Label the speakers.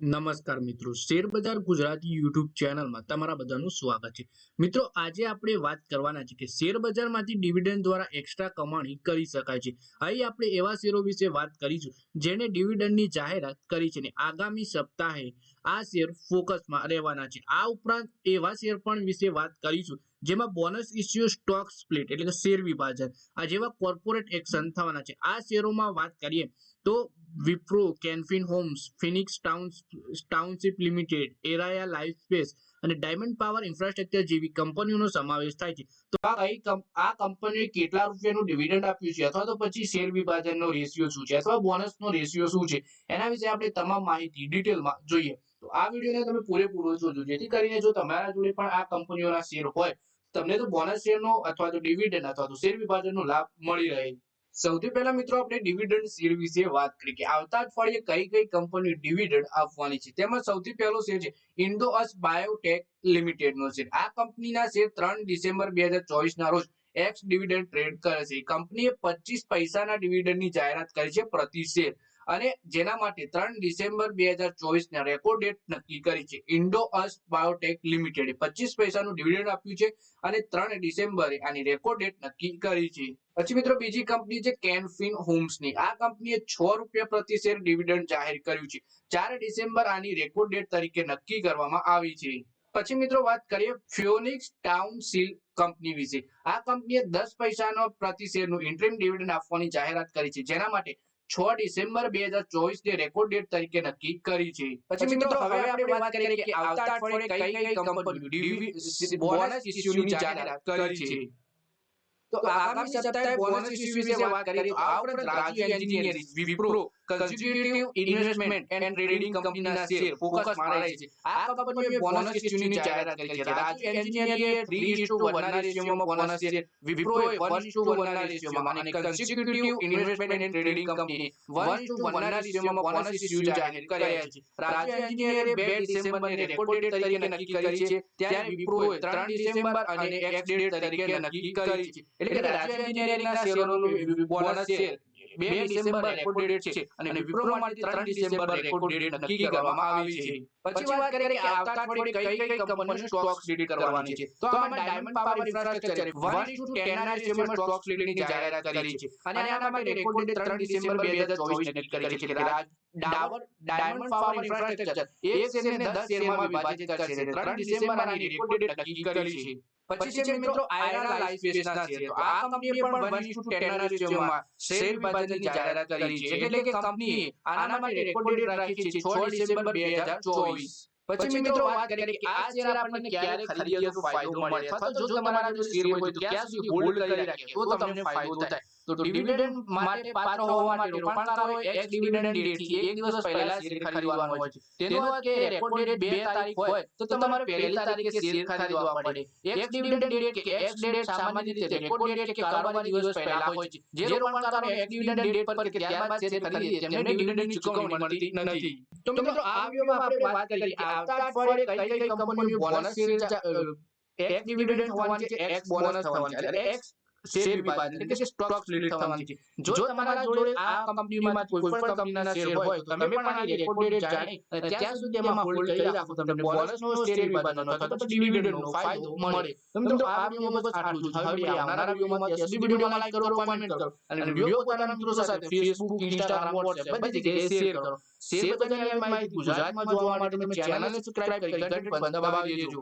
Speaker 1: નમસ્કાર મિત્રો. શેર બજાર ગુજરાતી યુટ્યુબ ચેનલમાં તમારા બધાનું સ્વાગત છે. મિત્રો, આજે આપણે વાત કરવાના છે કે શેર બજારમાંથી ડિવિડન્ડ દ્વારા એક્સ્ટ્રા કમાણી કરી શકાય છે. અહીં આપણે એવા શેરો વિશે વાત કરીશું જેને ડિવિડન્ડની જાહેરાત કરી છે ને આગામી સપ્તાહે આ શેર ફોકસમાં રહેવાના છે. આ ઉપરાંત એવા શેર પણ વિશે વાત કરીશું જેમાં બોનસ ઇસ્યુ સ્ટોક સ્પ્લિટ એટલે કે શેર વિભાજન. આ જેવા કોર્પોરેટ એક્શન થવાના છે. આ શેરોમાં વાત કરીએ તો Wipro Canfin homes phoenix towns township limited Eraaya life space અને ડાયમંડ પાવર ઇન્ફ્રાસ્ટ્રક્ચર જેવી કંપનીઓનો સમાવેશ થાય છે. તો આ કઈ આ કંપનીએ કેટલા રૂપિયાનું ડિવિડન્ડ આપ્યું છે? અથવા તો પછી શેર વિભાજનનો રેશિયો શું છે? અથવા બોનસનો રેશિયો શું છે? એના વિશે આપણે તમામ માહિતી ડિટેલમાં જોઈએ. તો આ વિડીયોને તમે પૂરેપૂરો જોજો. જેથી કરીને જો તમારા જોડે પણ આ કંપનીઓના શેર હોય તમને તો બોનસ શેરનો અથવા તો ડિવિડન્ડ અથવા તો શેર વિભાજનનો લાભ મળી રહે. સૌથી પહેલા મિત્રો આપણે ડિવિડન્ડ શેર વિશે વાત કરી કે આવતા અઠવાડિયે કઈ કઈ કંપની ડિવિડન્ડ આપવાની છે. તેમાં સૌથી પહેલો શેર છે ઇન્ડોઅસ બાયોટેક લિમિટેડ નો શેર આ કંપનીના શેર ત્રણ ડિસેમ્બર બે હજાર ચોવીસ ના રોજ એક્સ ડિવિડન્ડ ટ્રેડ કરે છે. કંપનીએ પચીસ પૈસાના ડિવિડન્ડની જાહેરાત કરી છે પ્રતિ શેર અને જેના માટે ત્રણ ડિસેમ્બર બે હજાર ચોવીસ ના રેકોર્ડ ડેટ નક્કી કરી છે. ઇન્ડો અસ બાયોટેક લિમિટેડે પચીસ પૈસાનું ડિવિડન્ડ આપ્યું છે અને ત્રણ ડિસેમ્બરે આની રેકોર્ડ ડેટ નક્કી કરી છે. પછી મિત્રો બીજી કંપની છે કેનફિન હોમ્સની આ કંપનીએ છ રૂપિયા પ્રતિ શેર ડિવિડન્ડ જાહેર કર્યું છે. ચાર ડિસેમ્બર આની રેકોર્ડ ડેટ તરીકે નક્કી કરવામાં આવી છે. પછી મિત્રો વાત કરીએ ફ્યોનિક્સ ટાઉન સીલ કંપની વિશે. આ કંપનીએ દસ પૈસાનો પ્રતિ શેરનું ઇન્ટ્રીમ ડિવિડન્ડ આપવાની જાહેરાત કરી છે. જેના માટે છ ડિસેમ્બર બે હજાર ચોવીસ ને રેકોર્ડ ડેટ તરીકે નક્કી કરી છે. પછી મિત્રો હવે આપણે વાત કરીએ કે આવતા અઠવાડિયે કઈ કઈ કંપનીઓ બોનસ ઇસ્યુની જાહેરાત કરી છે. તો આગામી સપ્તાહે બોનસ ઇસ્યુ વિશે વાત કરીએ આ ઉપરાંત Raju engineering Wipro. Conservative investment and trading કંપનીના શેર ફોકસ મારે છે. આ બાબતમાં મેં બોનસ ઇશ્યુની જાહેરાત કરી છે. રાજુ એન્જિનિયરિંગે 3:1 ના રેશિયોમાં બોનસ છે. વિપ્રોએ 1:1 ના રેશિયોમાં. અને conservative investment and trading company 1:1 ના રેશિયોમાં બોનસ ઇશ્યુ જાહેર કર્યા છે. રાજુ એન્જિનિયરે 2 ડિસેમ્બરને રેકોર્ડ ડેટ તરીકે નક્કી કરી છે. ત્યારે વિપ્રોએ 3 ડિસેમ્બર અને એક્સ ડેટ તરીકે નક્કી કરી છે. એટલે કે રાજુ એન્જિનિયરિંગના શેરોનો બોનસ શેર બે ડિસેમ્બર રેકોર્ડ ડેટ છે. અને વિપ્રો માટે ત્રણ ડિસેમ્બર રેકોર્ડ ડેટ નક્કી કરવામાં આવી છે. પછી વાત કરીએ કે આવતા અઠવાડિયે કઈ કઈ કંપનીનો સ્ટોક સ્પ્લિટ કરવાની છે. તો આમાં ડાયમંડ પાવર ઇન્ફ્રાસ્ટ્રક્ચરે 1:10 ના રેશિયોમાં સ્ટોક સ્પ્લિટની જાહેરાત કરી છે. અને આના માટે રેકોર્ડ ડેટ 3 ડિસેમ્બર 2024 નક્કી કરી છે. કે રાજ ડાયમંડ પાવર ઇન્ફ્રાસ્ટ્રક્ચર એક શેરને 10 શેરમાં વિભાજિત કરશે 3 ડિસેમ્બર આની રેકોર્ડ ડેટ નક્કી કરી છે. પછી છે મિત્રો આયરા લાઈફ સ્પેસના શેર તો આ કંપનીએ પણ 1:10 રેશિયોમાં શેર વિભાજનની જાહેરાત કરી છે. એટલે કે કંપનીએ આના માટે રેકોર્ડ રાખી છે 6 ડિસેમ્બર 2024 પછી મિત્રો વાત કરીએ કે આ શેર આપણને ક્યારે ખરીદીએ તો ફાયદો મળે? અથવા તો જો તમારા જો શેર હોય તો ક્યાં સુધી હોલ્ડ કરી રાખીએ. તો તમને ફાયદો થાય. તો ડિવિડન્ડ માટે પાત્ર હોવા માટે રોકાણકારો એક્સ ડિવિડન્ડ ડેટથી એક દિવસ પહેલા શેર ખરીદવાનો હોય છે. તેનો અર્થ કે રેકોર્ડ ડેટ 2 તારીખ હોય તો તમારે પહેલી તારીખે શેર ખરીદવા પડે. એક્સ ડિવિડન્ડ ડેટ કે એક્સ ડેટ સામાન્ય રીતે રેકોર્ડ ડેટ કે કારોબારી દિવસ પહેલા હોય છે. જે રોકાણકારો એક્સ ડિવિડન્ડ ડેટ પર કે ત્યારબાદ શેર ખરીદે તેમને ડિવિડન્ડ ચૂકવણી મળતી નથી. તો મિત્રો આ વિડિયોમાં આપણે વાત કરી આવતા અઠવાડિયે કઈ કઈ કંપનીઓ બોનસ શેર એક્સ ડિવિડન્ડ હોવાની છે એક્સ બોનસ થવાની છે એટલે એક્સ શેર વિભાજન એટલે કે સ્ટોક સ્પ્લિટ થવાની છે. જો તમારા જોડે આ કંપનીમાં કોઈ પણ કંપનીના શેર હોય તમે પણ આની રેકોર્ડ ડેટ જાણી અને ત્યાં સુધી એમાં હોલ્ડ કરી રાખો તમને બોનસનો શેર વિભાજનનો અથવા તો ડિવિડન્ડનો ફાયદો મળે. તો મિત્રો આ વિડિયોમાં બસ આટલું જ હવે આવનારા વિડિયોમાં ત્યાં સુધી લાઈક કરો કોમેન્ટ કરો અને વિડિયો પોતાના મિત્રો સાથે ફેસબુક ઇન્સ્ટાગ્રામ વોટ્સએપ બધી જગ્યાએ શેર કરો. શેર બજારની માહિતી ગુજરાતમાં જોવા માટે તમે ચેનલને સબસ્ક્રાઇબ કરી ઘંટી દબાવી દેજો